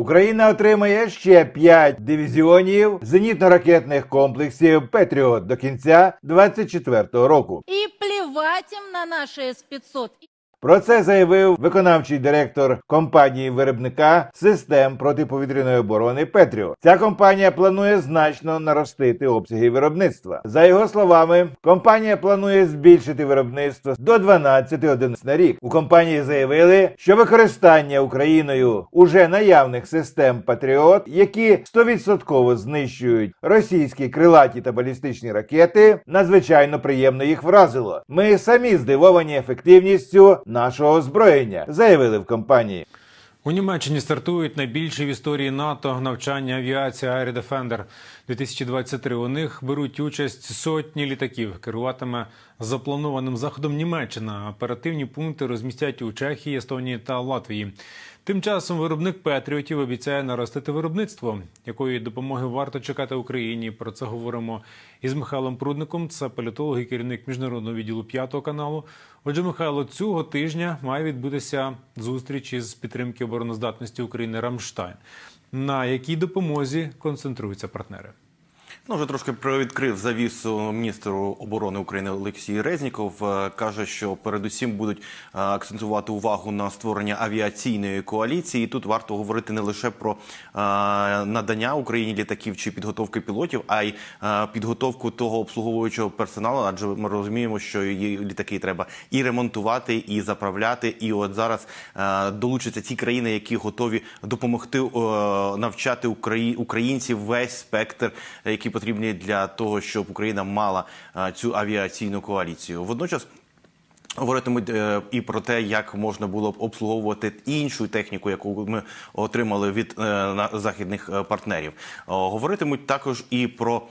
Україна отримає ще 5 дивізіонів зенітно-ракетних комплексів Петріот до кінця 2024 року. І плівать їм на наші С-500. Про це заявив виконавчий директор компанії виробника систем протиповітряної оборони Петріо. Ця компанія планує значно наростити обсяги виробництва. За його словами, компанія планує збільшити виробництво до 12 одиниць на рік. У компанії заявили, що використання Україною уже наявних систем Патріот, які 100% знищують російські крилаті та балістичні ракети, надзвичайно приємно їх вразило. Ми самі здивовані ефективністю нашого озброєння, заявили в компанії. У Німеччині стартують найбільші в історії НАТО навчання авіації Air Defender 2023. У них беруть участь сотні літаків. Керуватиме запланованим заходом Німеччина. Оперативні пункти розмістять у Чехії, Естонії та Латвії. Тим часом виробник Петріотів обіцяє наростити виробництво, якої допомоги варто чекати Україні. Про це говоримо із Михайлом Прудником. Це політолог і керівник міжнародного відділу п'ятого каналу. Отже, Михайло, цього тижня має відбутися зустріч із підтримки обороноздатності України Рамштайн. На якій допомозі концентруються партнери? Ну, вже трошки привідкрив завісу міністр оборони України Олексій Резніков. Е, Каже, що передусім будуть е, акцентувати увагу на створення авіаційної коаліції. Тут варто говорити не лише про е, надання Україні літаків чи підготовки пілотів, а й підготовку того обслуговуючого персоналу. Адже ми розуміємо, що її літаки треба і ремонтувати, і заправляти. І от зараз долучаться ті країни, які готові допомогти навчати українців весь спектр, які потрібні для того, щоб Україна мала е, цю авіаційну коаліцію. Водночас. Говоритимуть е, і про те, як можна було б обслуговувати іншу техніку, яку ми отримали від е, західних партнерів. Говоритимуть також і про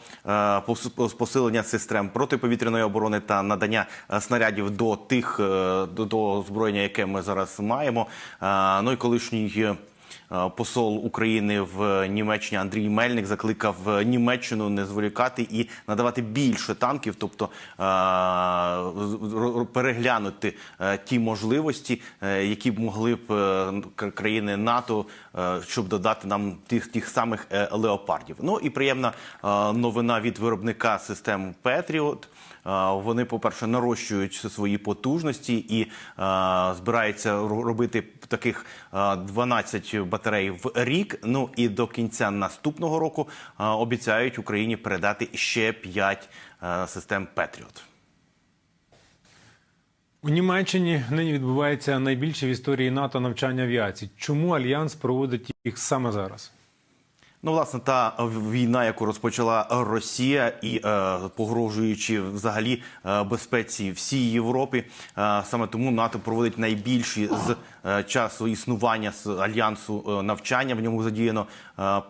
посилення систем протиповітряної оборони та надання снарядів до тих до, озброєння, яке ми зараз маємо. Ну і колишній. Е, Посол України в Німеччині Андрій Мельник закликав е, Німеччину не зволікати і надавати більше танків, тобто е, переглянути ті можливості, які б могли б країни НАТО, щоб додати нам тих тих самих е, леопардів. Ну і приємна е, новина від виробника систем Петріот. Е, Вони, по-перше, нарощують свої потужності і е, збираються робити таких е, 12 батарей в рік. Ну і до кінця наступного року е, обіцяють Україні передати ще 5 е, систем Петріот. У Німеччині нині відбувається найбільше в історії НАТО навчання авіації. Чому альянс проводить їх саме зараз? Ну, власне, та війна, яку розпочала Росія, і е, погрожуючи взагалі е, безпеці всій Європі, е, саме тому НАТО проводить найбільші з е, часу існування з альянсу е, навчання. В ньому задіяно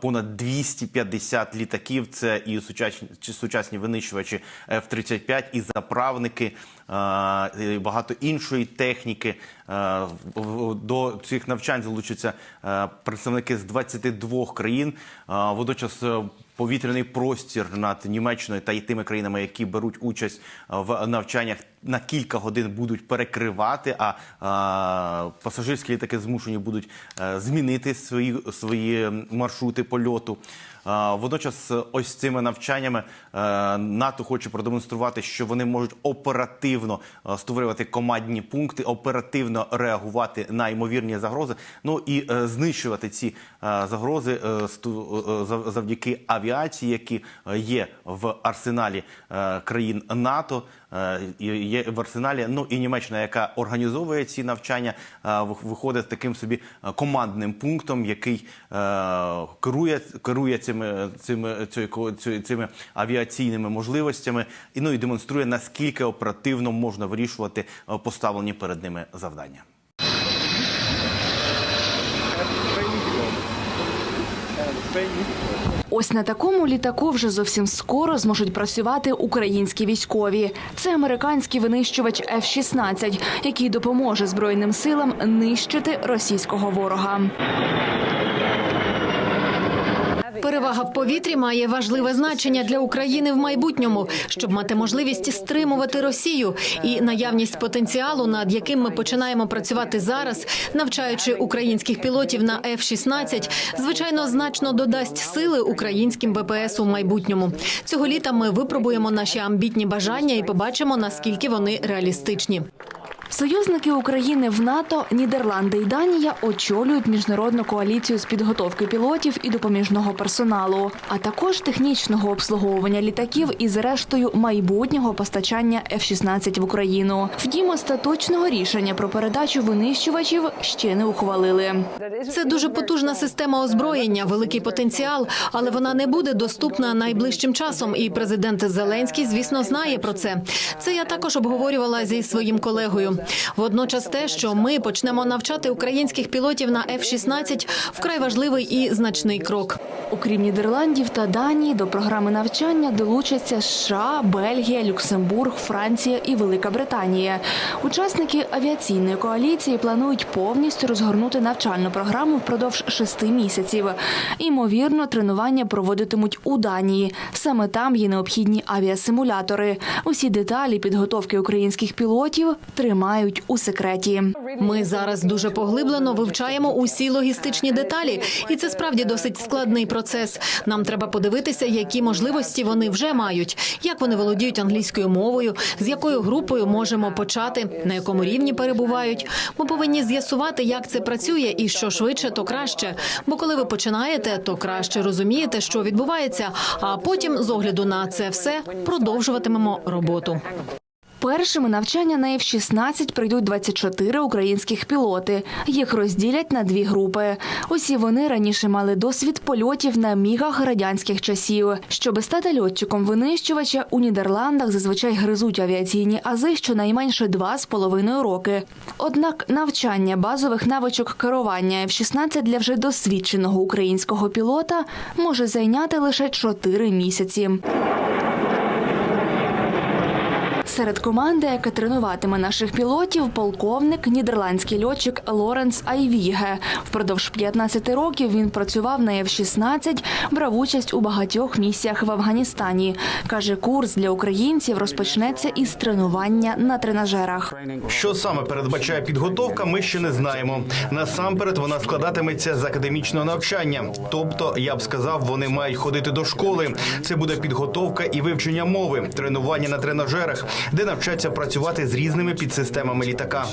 понад 250 літаків. Це і сучасні, сучасні винищувачі F-35, і заправники, е, і багато іншої техніки. Е, До цих навчань залучаться е, представники з 22 країн. Е, Водночас е, повітряний простір над Німеччиною та й тими країнами, які беруть участь е, в навчаннях, на кілька годин будуть перекривати. А е, пасажирські літаки змушені будуть е, змінити свої, свої маршрути польоту. Водночас, е, ось цими навчаннями е, НАТО хоче продемонструвати, що вони можуть оперативно е, створювати командні пункти, оперативно реагувати на ймовірні загрози. Ну і знищувати ці загрози завдяки авіації, які є в арсеналі країн НАТО. Е, Є в арсеналі. Ну і Німеччина, яка організовує ці навчання, е, виходить таким собі е, командним пунктом, який керує керує цими цими цими авіаційними можливостями, і ну і демонструє наскільки оперативно можна вирішувати поставлені перед ними завдання. Ось на такому літаку вже зовсім скоро зможуть працювати українські військові. Це американський винищувач F-16, який допоможе збройним силам нищити російського ворога. Перевага в повітрі має важливе значення для України в майбутньому, щоб мати можливість стримувати Росію і наявність потенціалу, над яким ми починаємо працювати зараз, навчаючи українських пілотів на F-16, звичайно, значно додасть сили українським ВПС у майбутньому. Цього літа ми випробуємо наші амбітні бажання і побачимо наскільки вони реалістичні. Союзники України в НАТО, Нідерланди і Данія очолюють міжнародну коаліцію з підготовки пілотів і допоміжного персоналу, а також технічного обслуговування літаків і, зрештою, майбутнього постачання F-16 в Україну. Втім, остаточного рішення про передачу винищувачів ще не ухвалили. Це дуже потужна система озброєння, великий потенціал, але вона не буде доступна найближчим часом. І президент Зеленський, звісно, знає про це. Це я також обговорювала зі своїм колегою. Водночас, те, що ми почнемо навчати українських пілотів на F-16, вкрай важливий і значний крок. Окрім Нідерландів та Данії, до програми навчання долучаться США, Бельгія, Люксембург, Франція і Велика Британія. Учасники авіаційної коаліції планують повністю розгорнути навчальну програму впродовж шести місяців. Імовірно, тренування проводитимуть у Данії. Саме там є необхідні авіасимулятори. Усі деталі підготовки українських пілотів тримають у секреті. Ми зараз дуже поглиблено вивчаємо усі логістичні деталі, і це справді досить складний процес. Нам треба подивитися, які можливості вони вже мають, як вони володіють англійською мовою, з якою групою можемо почати, на якому рівні перебувають. Ми повинні з'ясувати, як це працює, і що швидше, то краще. Бо коли ви починаєте, то краще розумієте, що відбувається. А потім, з огляду на це все, продовжуватимемо роботу. Першими навчання на F-16 прийдуть 24 українських пілоти. Їх розділять на дві групи. Усі вони раніше мали досвід польотів на мігах радянських часів. Щоби стати льотчиком винищувача, у Нідерландах зазвичай гризуть авіаційні ази щонайменше два з половиною роки. Однак навчання базових навичок керування F-16 для вже досвідченого українського пілота може зайняти лише 4 місяці. Серед команди, яка тренуватиме наших пілотів, полковник, нідерландський льотчик Лоренс Айвіге. Впродовж 15 років він працював на F-16, брав участь у багатьох місіях в Афганістані. Каже, курс для українців розпочнеться із тренування на тренажерах. Що саме передбачає підготовка, ми ще не знаємо. Насамперед вона складатиметься з академічного навчання. Тобто, я б сказав, вони мають ходити до школи. Це буде підготовка і вивчення мови, тренування на тренажерах, де навчаться працювати з різними підсистемами літака.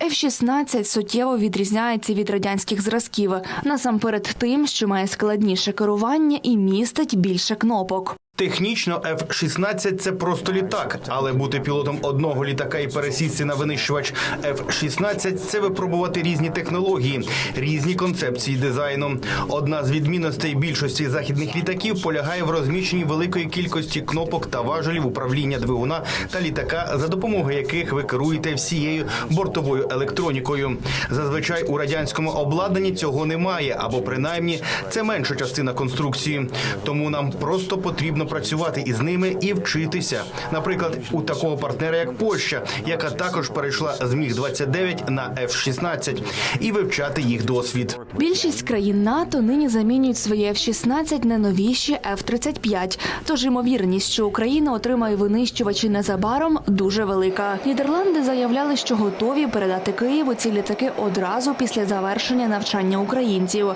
F-16 суттєво відрізняється від радянських зразків, насамперед тим, що має складніше керування і містить більше кнопок. Технічно F-16 – це просто літак, але бути пілотом одного літака і пересісти на винищувач F-16 – це випробувати різні технології, різні концепції дизайну. Одна з відмінностей більшості західних літаків полягає в розміщенні великої кількості кнопок та важелів управління двигуна та літака, за допомогою яких ви керуєте всією бортовою електронікою. Зазвичай у радянському обладнанні цього немає, або принаймні це менша частина конструкції. Тому нам просто потрібно працювати із ними і вчитися. Наприклад, у такого партнера, як Польща, яка також перейшла з міг 29 на F-16, і вивчати їх досвід. Більшість країн НАТО нині замінюють свої F-16 на новіші F-35. Тож ймовірність, що Україна отримає винищувачі незабаром, дуже велика. Нідерланди заявляли, що готові передати Києву ці літаки одразу після завершення навчання українців.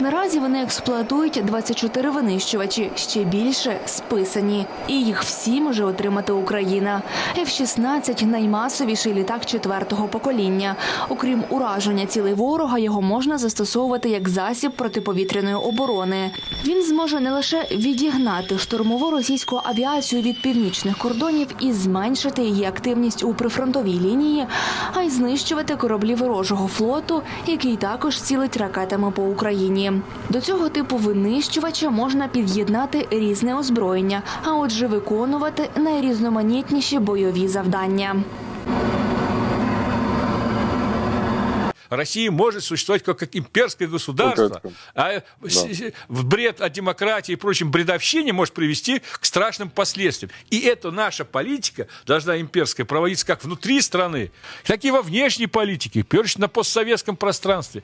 Наразі вони експлуатують 24 винищувачі, ще більше списані, і їх всі може отримати Україна. F-16 – наймасовіший літак четвертого покоління. Окрім ураження цілей ворога, його можна застосовувати як засіб протиповітряної оборони. Він зможе не лише відігнати штурмову російську авіацію від північних кордонів і зменшити її активність у прифронтовій лінії, а й знищувати кораблі ворожого флоту, який також цілить ракетами по Україні. До цього типу винищувача можна під'єднати різне озброєння, а отже, виконувати найрізноманітніші бойові завдання. Россия может существовать как, как имперское государство, а с- с- в бред о демократии и прочем бредовщине может привести к страшным последствиям. И эта наша политика должна имперская проводиться как внутри страны, так и во внешней политике, в первую очередь на постсоветском пространстве.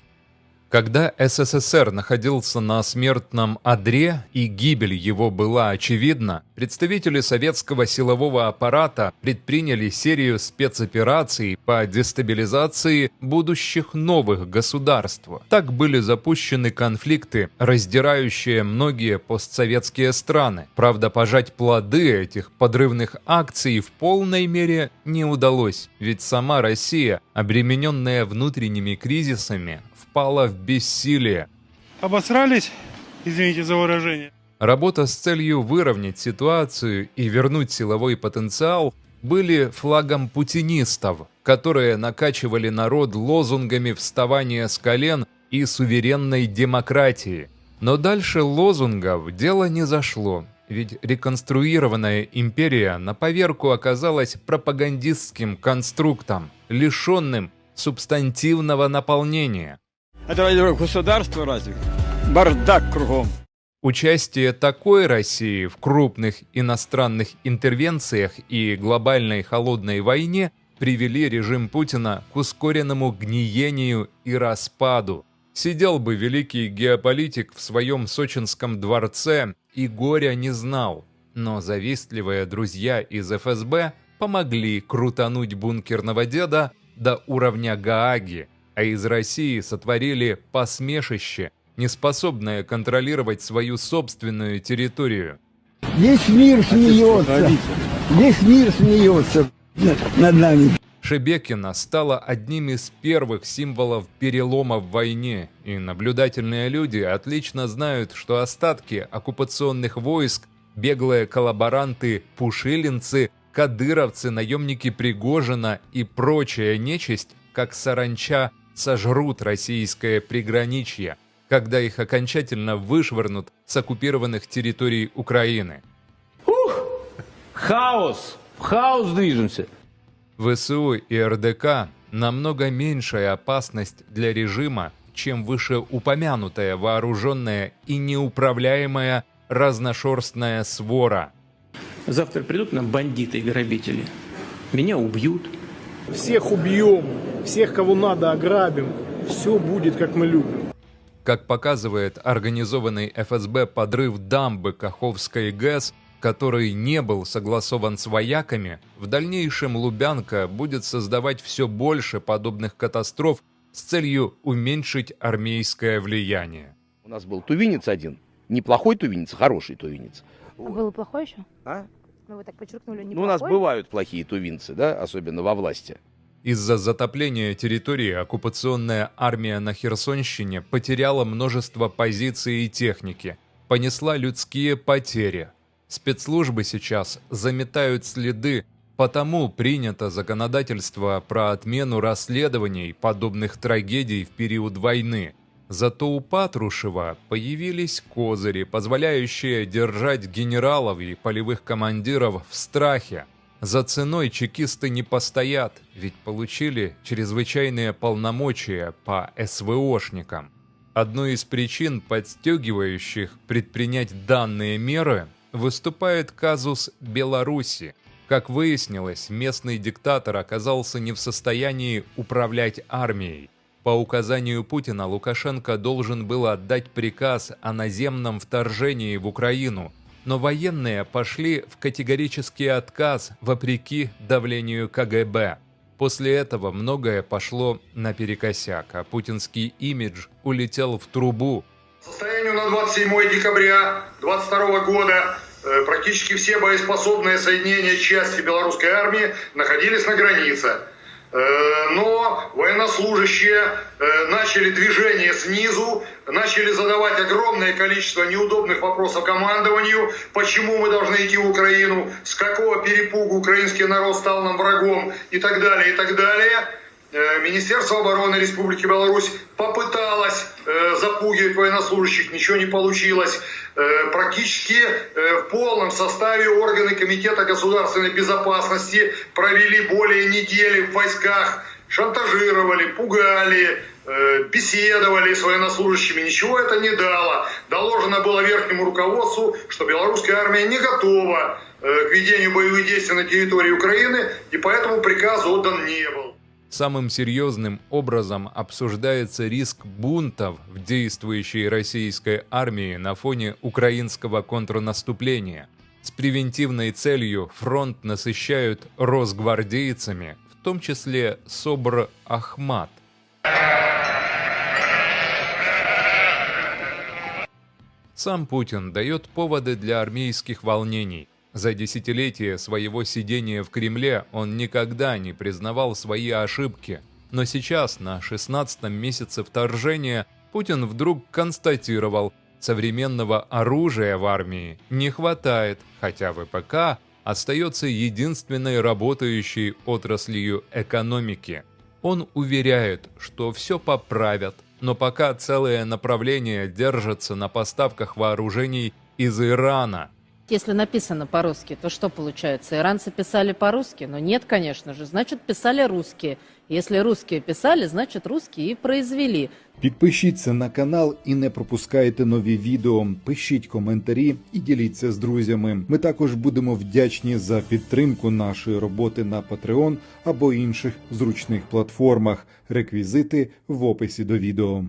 Когда СССР находился на смертном одре и гибель его была очевидна, представители советского силового аппарата предприняли серию спецопераций по дестабилизации будущих новых государств. Так были запущены конфликты, раздирающие многие постсоветские страны. Правда, пожать плоды этих подрывных акций в полной мере не удалось, ведь сама Россия, обремененная внутренними кризисами, впала в бессилие. Обосрались, извините за выражение. Работа с целью выровнять ситуацию и вернуть силовой потенциал были флагом путинистов, которые накачивали народ лозунгами вставания с колен и суверенной демократии. Но дальше лозунгов дело не зашло, ведь реконструированная империя на поверку оказалась пропагандистским конструктом, лишенным субстантивного наполнения. Это разве государство разве? Бардак кругом. Участие такой России в крупных иностранных интервенциях и глобальной холодной войне привели режим Путина к ускоренному гниению и распаду. Сидел бы великий геополитик в своем сочинском дворце и горя не знал, но завистливые друзья из ФСБ помогли крутануть бункерного деда до уровня Гааги, а из России сотворили посмешище, неспособное контролировать свою собственную территорию. Весь мир смеется. Весь мир смеется над- нами. Шебекина стала одним из первых символов перелома в войне, и наблюдательные люди отлично знают, что остатки оккупационных войск, беглые коллаборанты, пушилинцы, кадыровцы, наемники Пригожина и прочая нечисть, как саранча, сожрут российское приграничье, когда их окончательно вышвырнут с оккупированных территорий Украины. Хаос. В хаос движемся. ВСУ и РДК намного меньшая опасность для режима, чем вышеупомянутая вооруженная и неуправляемая разношерстная свора. Завтра придут нам бандиты и грабители. Меня убьют. Всех убьем, всех, кого надо, ограбим. Все будет, как мы любим. Как показывает организованный ФСБ подрыв дамбы Каховской ГЭС, который не был согласован с вояками, в дальнейшем Лубянка будет создавать все больше подобных катастроф с целью уменьшить армейское влияние. У нас был тувинец один. Неплохой тувинец, хороший тувинец. А было плохое еще? А? Ну, вы так подчеркнули, Ну, у нас бывают плохие тувинцы, да, особенно во власти. Из-за затопления территории оккупационная армия на Херсонщине потеряла множество позиций и техники, понесла людские потери. Спецслужбы сейчас заметают следы, потому принято законодательство про отмену расследований подобных трагедий в период войны. Зато у Патрушева появились козыри, позволяющие держать генералов и полевых командиров в страхе. За ценой чекисты не постоят, ведь получили чрезвычайные полномочия по СВОшникам. Одной из причин, подстегивающих предпринять данные меры, выступает казус Беларуси. Как выяснилось, местный диктатор оказался не в состоянии управлять армией. По указанию Путина Лукашенко должен был отдать приказ о наземном вторжении в Украину, но военные пошли в категорический отказ вопреки давлению КГБ. После этого многое пошло наперекосяк, а путинский имидж улетел в трубу. Состоянию на 27 декабря 2022 года э, практически все боеспособные соединения части белорусской армии находились на границе. Э, Но военнослужащие э, начали движение снизу, начали задавать огромное количество неудобных вопросов командованию, почему мы должны идти в Украину, с какого перепугу украинский народ стал нам врагом и так далее, и так далее. Э, Министерство обороны Республики Беларусь попыталось э, запугивать военнослужащих, ничего не получилось. Э, практически в полном составе органы Комитета государственной безопасности провели более недели в войсках, шантажировали, пугали, беседовали с военнослужащими. Ничего это не дало. Доложено было верхнему руководству, что белорусская армия не готова к ведению боевых действий на территории Украины, и поэтому приказ отдан не был. Самым серьезным образом обсуждается риск бунтов в действующей российской армии на фоне украинского контрнаступления. С превентивной целью фронт насыщают росгвардейцами, в том числе СОБР Ахмат. Сам Путин дает поводы для армейских волнений. За десятилетия своего сидения в Кремле он никогда не признавал свои ошибки. Но сейчас, на 16-м месяце вторжения, Путин вдруг констатировал, современного оружия в армии не хватает, хотя ВПК остается единственной работающей отраслью экономики. Он уверяет, что все поправят, но пока целое направление держится на поставках вооружений из Ирана. Если написано по-русски, то что получается? Иранцы писали по-русски? Но нет, конечно же. Значит, писали русские. Если русские писали, значит, русские и произвели. Підпишіться на канал і не пропускайте нові відео. Пишіть коментарі і діліться з друзями. Ми також будемо вдячні за підтримку нашої роботи на Patreon або інших зручних платформах. Реквізити в описі до відео.